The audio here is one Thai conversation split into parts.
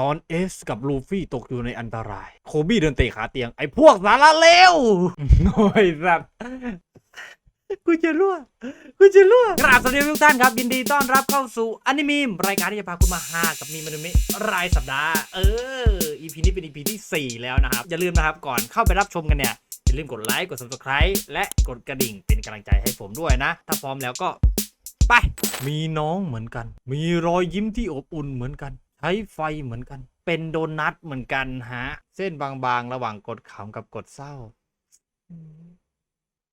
ตอนเอสกับลูฟี่ตกอยู่ในอันตราย โคบี้เดินเตะขาเตียง ไอ้พวกสาระเลวโอ้ยสัตว์กูจะรั่วกูจะรั่วกราบสวัสดีทุกท่านครับยินดีต้อนรับเข้าสู่อนิมีมรายการที่จะพาคุณมาหากับมีมอนิเมะรายสัปดาห์ เออ EP นี้เป็น EP ที่ 4 แล้วนะครับ อย่าลืมนะครับก่อนเข้าไปรับชมกันเนี่ย อย่าลืมกดไลค์กด subscribe และกดกระดิ่งเป็นกำลังใจให้ผมด้วยนะ ถ้าพร้อมแล้วก็ไป มีน้องเหมือนกัน มีรอยยิ้มที่อบอุ่นเหมือนกัน ใช้ไฟเหมือนกัน เป็นโดนัทเหมือนกันฮะ เส้นบางๆ ระหว่างกดขำกับกดเศร้า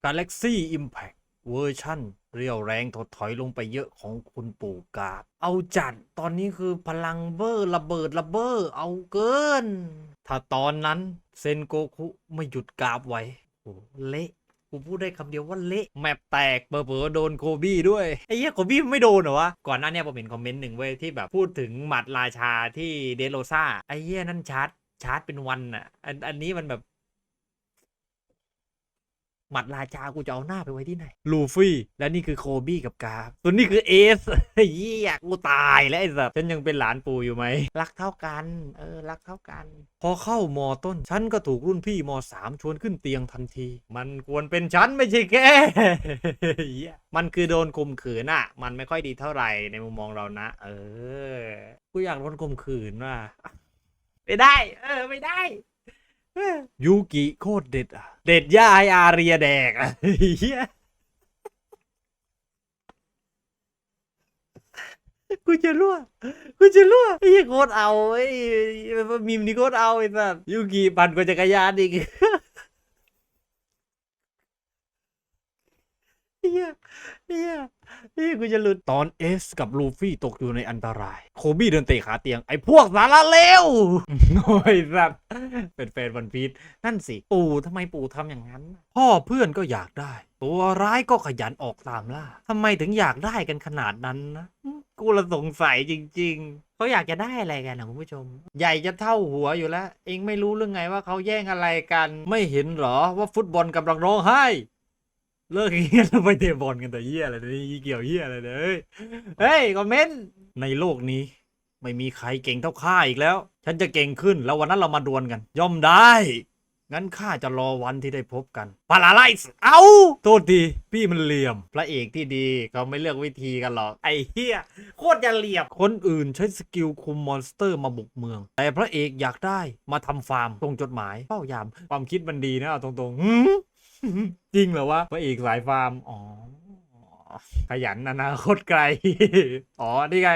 Galaxy Impact เวอร์ชั่น เรียวแรงถดถอยลงไปเยอะของคุณปู่กาบ เอาจัดตอนนี้คือพลังเบอร์ระเบิดระเบ้อเอาเกิน ถ้าตอนนั้นเซนโกคุไม่หยุดกราบไว้โอ้เละ กูพูดได้คำเดียวว่าเละแมปแตกเบอร์ๆโดนโคบี้ด้วยไอ้เหี้ยโคบี้ไม่โดนเหรอวะ ก่อนหน้านี้ผมเห็นคอมเมนต์หนึ่งเว้ยที่แบบพูดถึงหมัดราชาที่เดโรซ่าไอ้เหี้ยนั่นชาร์จชาร์จเป็นวันอะอันอันนี้มันแบบ หมัดราชากูจะเอาหน้าไปไว้ที่ไหน ลูฟี่ และนี่คือโคบี้กับกาบส่วนนี้คือเอสเหี้ยกูตายแล้วไอ้สัสฉันยังเป็นหลานปู่อยู่ไหม รักเท่ากัน เออ รักเท่ากัน พอเข้ามอต้น ฉันก็ถูกรุ่นพี่มสามชวนขึ้นเตียงทันที มันควรเป็นฉันไม่ใช่แกเหี้ยมันคือโดนข่มขืนอะมันไม่ค่อยดีเท่าไหร่ในมุมมองเรานะ เออ กูอยากโดนข่มขืนว่ะไม่ได้ เออ ไม่ได้ ยูกิโคตรเด็ดอะ เด็ดย่าไออาเรียแดกอะเฮียกูจะรั่วกูจะรั่วไอ้เฮ้ยโคตรเอาไอ้มีมนี่โคตรเอาไอ้สัสยูกิปั่นกว่าจักรยานอีก เฮียเฮียเฮียกูจะหลุดตอนเอสกับลูฟี่ตกอยู่ในอันตราย โคบี้เดินเตะขาเตียงไอ้พวกสาระเลวโอ้ยสัตว์เป็นแฟนวันพีชนั่นสิ ปู่ทำไมปู่ทำอย่างนั้น พ่อเพื่อนก็อยากได้ ตัวร้ายก็ขยันออกตามล่าทำไมถึงอยากได้กันขนาดนั้นนะกูละสงสัยจริง ๆ เขาอยากจะได้อะไรกันนะคุณผู้ชม ใหญ่จะเท่าหัวอยู่แล้ว เองไม่รู้เรื่องไงว่าเขาแย่งอะไรกัน ไม่เห็นหรอว่าฟุตบอลกำลังร้องไห้ เลิกเงี้ยแล้วไปเตะบอลกันแต่เหี้ยอะไรเนี่ยเกี่ยวเหี้ยอะไรเนี่ยเฮ้ยเฮ้ยคอมเมนต์ในโลกนี้ ไม่มีใครเก่งเท่าข้าอีกแล้ว ฉันจะเก่งขึ้นแล้ววันนั้นเรามาดวลกัน ย่อมได้ งั้นข้าจะรอวันที่ได้พบกันพาราไลส์เอาโทษทีพี่มันเหลี่ยม พระเอกที่ดีเขาไม่เลือกวิธีกันหรอกไอ้เหี้ยโคตรจะเหลี่ยม คนอื่นใช้สกิลคุมมอนสเตอร์มาบุกเมือง แต่พระเอกอยากได้มาทำฟาร์มตรงจดหมายเฝ้ายามความคิดมันดีนะตรงๆ จริงเหรอวะพระเอกสายฟาร์ม อ๋อ ขยันอนาคตไกล อ๋อ นี่ไง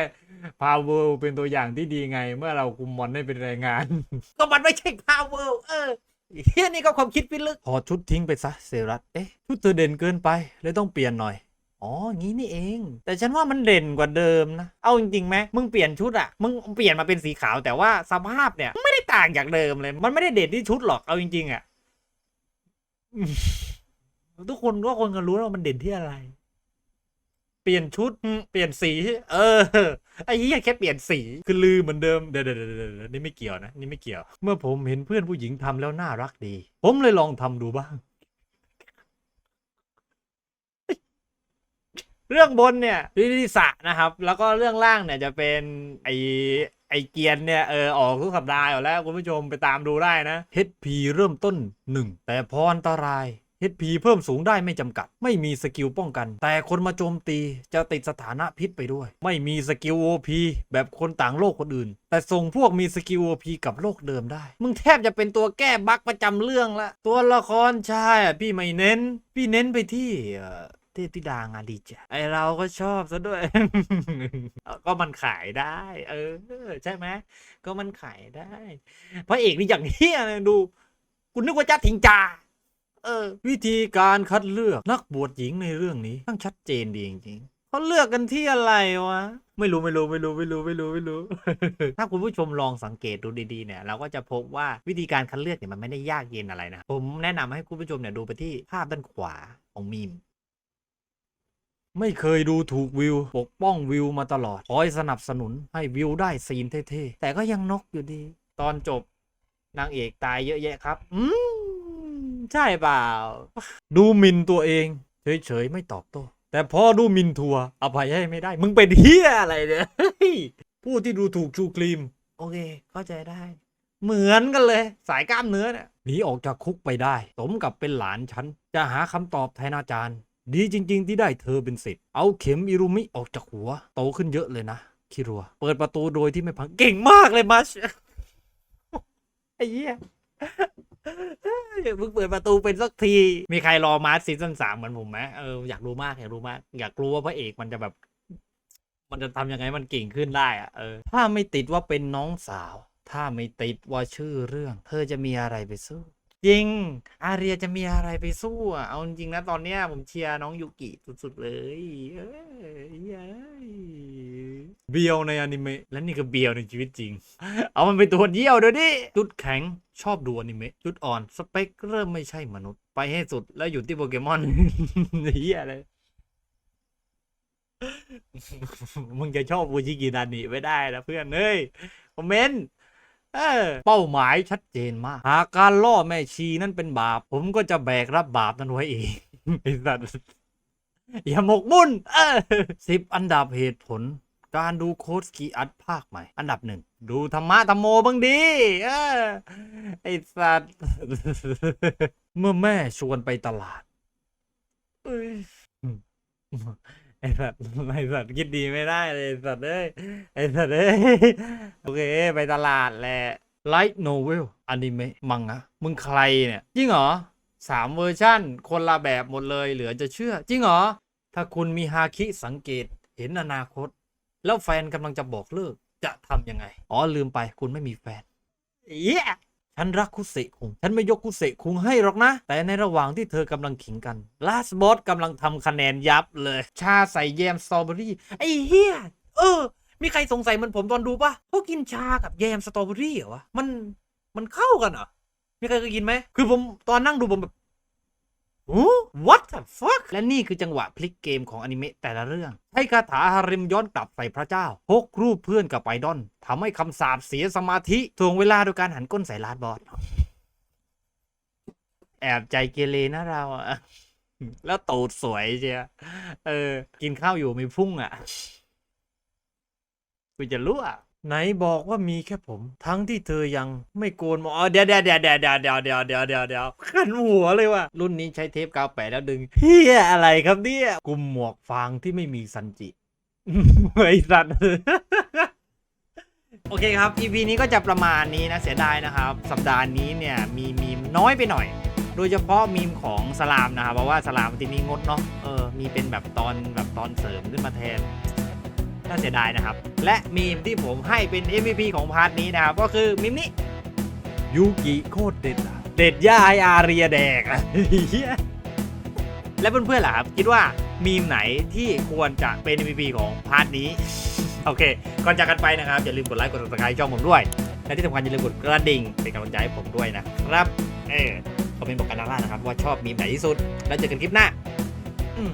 พาวเวลเป็นตัวอย่างที่ดีไง เมื่อเราคุมมอนให้เป็นแรงงาน ก็มันไม่ใช่พาวเวลเออเฮียนี่ก็ความคิดพิลึกถอดชุดทิ้งไปซะเซรัตเอ๊ะ ชุดเธอเด่นเกินไปเลยต้องเปลี่ยนหน่อยอ๋อ งี้นี่เอง แต่ฉันว่ามันเด่นกว่าเดิมนะ เอาจริงๆไหมมึงเปลี่ยนชุดอะมึงเปลี่ยนมาเป็นสีขาวแต่ว่าสภาพเนี่ยไม่ได้ต่างจากเดิมเลย มันไม่ได้เด่นที่ชุดหรอก เอาจริงๆอะอืม ทุกคนก็คนกันรู้แล้วว่ามันเด่นที่อะไร เปลี่ยนชุดอืมเปลี่ยนสี เออ ไอ้เหี้ยแค่เปลี่ยนสี คือลือเหมือนเดิมเดี๋ยวเดี๋ยวเดี๋ยวเดี๋ยวนี่ไม่เกี่ยวนะ นี่ไม่เกี่ยว เมื่อผมเห็นเพื่อนผู้หญิงทำแล้วน่ารักดี ผมเลยลองทำดูบ้าง เรื่องบนเนี่ยลิลิสะนะครับ แล้วก็เรื่องล่างเนี่ยจะเป็นไอไอเกียนเนี่ยเออออกทุกสัปดาห์อยู่แล้วคุณผู้ชมไปตามดูได้นะ HP เริ่มต้น 1 แต่พออันตราย HP เพิ่มสูงได้ไม่จำกัด ไม่มีสกิลป้องกัน แต่คนมาโจมตีจะติดสถานะพิษไปด้วย ไม่มีสกิล OP แบบคนต่างโลกคนอื่น แต่ส่งพวกมีสกิล OP กับโลกเดิมได้ มึงแทบจะเป็นตัวแก้บั๊กประจำเรื่องละ ตัวละครชายอ่พี่ไม่เน้น พี่เน้นไปที่ เทพธิดางานดีจ้ะไอเราก็ชอบซะด้วย ก็มันขายได้ เออ ใช่ไหมก็มันขายได้พระเอกนี่อย่างเฮียเลยดูคุณนึกว่าจ้าถิงจาเออ วิธีการคัดเลือกนักบวชหญิงในเรื่องนี้ทั้งชัดเจนดีจริงๆเขาเลือกกันที่อะไรวะไม่รู้ไม่รู้ไม่รู้ไม่รู้ไม่รู้ไม่รู้ ถ้าคุณผู้ชมลองสังเกตดูดีๆเนี่ยเราก็จะพบว่าวิธีการคัดเลือกเนี่ยมันไม่ได้ยากเย็นอะไรนะ ผมแนะนำให้คุณผู้ชมเนี่ยดูไปที่ภาพด้านขวาของมีม ไม่เคยดูถูกวิว ปกป้องวิวมาตลอด คอยสนับสนุนให้วิวได้ซีนเท่ๆ แต่ก็ยังนกอยู่ดี ตอนจบนางเอกตายเยอะแยะครับ อืม ใช่เปล่า ดูหมินตัวเอง เฉยๆ ไม่ตอบโต้ แต่พอดูมินทัวอภัยให้ไม่ได้ มึงเป็นเฮียอะไรเนี่ยเฮ้ยผู้ที่ดูถูกชูครีม โอเค เข้าใจได้ เหมือนกันเลย สายกล้ามเนื้อเนี่ยหนีออกจากคุกไปได้ สมกับเป็นหลานฉัน จะหาคำตอบแทนอาจารย์ ดีจริง ๆ ที่ได้เธอเป็นสิทธิ์เอาเข็มอิรุมิออกจากหัว โตขึ้นเยอะเลยนะ คิรัว เปิดประตูโดยที่ไม่พังเก่งมากเลยมัชไอ้เหี้ยมึงเปิดประตูเป็นสักที มีใครรอมาร์ซีซั่นสามเหมือนผมไหมเอออยากรู้มากอยากรู้มาก อยากรู้ว่าพระเอกมันจะแบบ มันจะทำยังไงมันเก่งขึ้นได้อะเออ ถ้าไม่ติดว่าเป็นน้องสาว ถ้าไม่ติดว่าชื่อเรื่อง เธอจะมีอะไรไปสู้ จริง อาเรียจะมีอะไรไปสู้อะ เอาจริงนะตอนเนี้ยผมเชียร์น้องยูกิสุดๆเลยเอ้ยเบียวในอนิเมะและนี่คือเบียวในชีวิตจริง เอามันไปตัวเยี่ยวเดี๋ยวดิจุดแข็งชอบดูอนิเมะจุดอ่อนสเปคเริ่มไม่ใช่มนุษย์ ไปให้สุดแล้วอยู่ที่โปเกมอนเฮียเลยมึงจะชอบบูชิกิดานิไม่ได้นะเพื่อนเอ้ยคอมเมนต์ เออเป้าหมายชัดเจนมาก หากการล่อแม่ชีนั่นเป็นบาป ผมก็จะแบกรับบาปนั้นไว้เองไอ้สัตว์อย่าหมกมุ่นเออสิบอันดับเหตุผล การดูโค้ดสกีอัดภาคใหม่ อันดับหนึ่ง ดูธรรมะธรรมโมบ้างดีเออไอ้สัตว์ เมื่อแม่ชวนไปตลาดเอ้ย ไอสัตว์ไอสัตว์คิดดีไม่ได้เลยไอ้สัตว์เอ้ยไอสัตว์เอ้ยโอเค ไปตลาดแหละไลท์โนเวลอนิเมะมังงะมึงใครเนี่ยจริงเหรอสามเวอร์ชั่น คนละแบบหมดเลยเหลือจะเชื่อ จริงเหรอ ถ้าคุณมีฮาคิสังเกตเห็นอนาคต แล้วแฟนกำลังจะบอกเลิกจะทำยังไง อ๋อลืมไปคุณไม่มีแฟนเย้ ฉันรักคุเสคุง ฉันไม่ยกคุเสคุงให้หรอกนะ แต่ในระหว่างที่เธอกำลังขิงกัน ลาสบอสกำลังทำคะแนนยับเลย ชาใส่แยมสตรอเบอรี่ ไอ้เฮียเออ มีใครสงสัยเหมันผมตอนดูปะเขากินชากับแยมสตรอเบอรี่เหรอวะ มัน มันเข้ากันเหรอ มีใครเคยกินไหม คือผมตอนนั่งดูผมแบบโอ้ what the fuck และนี่คือจังหวะพลิกเกมของอนิเมะแต่ละเรื่องให้คาถาฮาริมย้อนกลับใส่พระเจ้าพกรูปเพื่อนกับไอดอลทำให้คำสาปเสียสมาธิถ่วงเวลาโดยการหันก้นใส่ลาดบอสแอบใจเกเรนะเราอะแล้วตูดสวยเชียเออ กินข้าวอยู่มีพุ่งอะกูจะรู้อะ ไหนบอกว่ามีแค่ผม ทั้งที่เธอยังไม่โกนหมอเดี๋ยวเดี๋ยวเดี๋ยวเดี๋ยวเดี๋ยวเดี๋ยวเดี๋ยวเดี๋ยวเดี๋ยวเดี๋ยวขันหัวเลยว่ะรุ่นนี้ใช้เทปกาวแปะแล้วดึงเฮียอะไรครับเนี่ยกลุ่มหมวกฟางที่ไม่มีซันจิไอสัตว์โอเคครับ EP นี้ก็จะประมาณนี้นะเสียดายนะครับ สัปดาห์นี้เนี่ยมีมีมน้อยไปหน่อย โดยเฉพาะมีมของสลามนะครับเพราะว่าสลามทีนี้งดเนาะเออมีเป็นแบบตอนแบบตอนเสริมขึ้นมาแทน น่าเสียดายนะครับ และมีมที่ผมให้เป็น MVP ของพาร์ทนี้นะครับ ก็คือมีมนี้ยูกิโคตรเด็ดอะเด็ดย่าให้อาเรียแดกอะเหี้ยและเพื่อนๆล่ะครับ คิดว่ามีมไหนที่ควรจะเป็น MVP ของพาร์ทนี้ โอเค ก่อนจากกันไปนะครับ อย่าลืมกดไลค์กด subscribe ช่องผมด้วย และที่สำคัญอย่าลืมกดกระดิ่งเป็นกำลังใจให้ผมด้วยนะครับ เออคอมเมนต์บอกกันด้านล่างนะครับ ว่าชอบมีมไหนที่สุด แล้วเจอกันคลิปหน้าอืม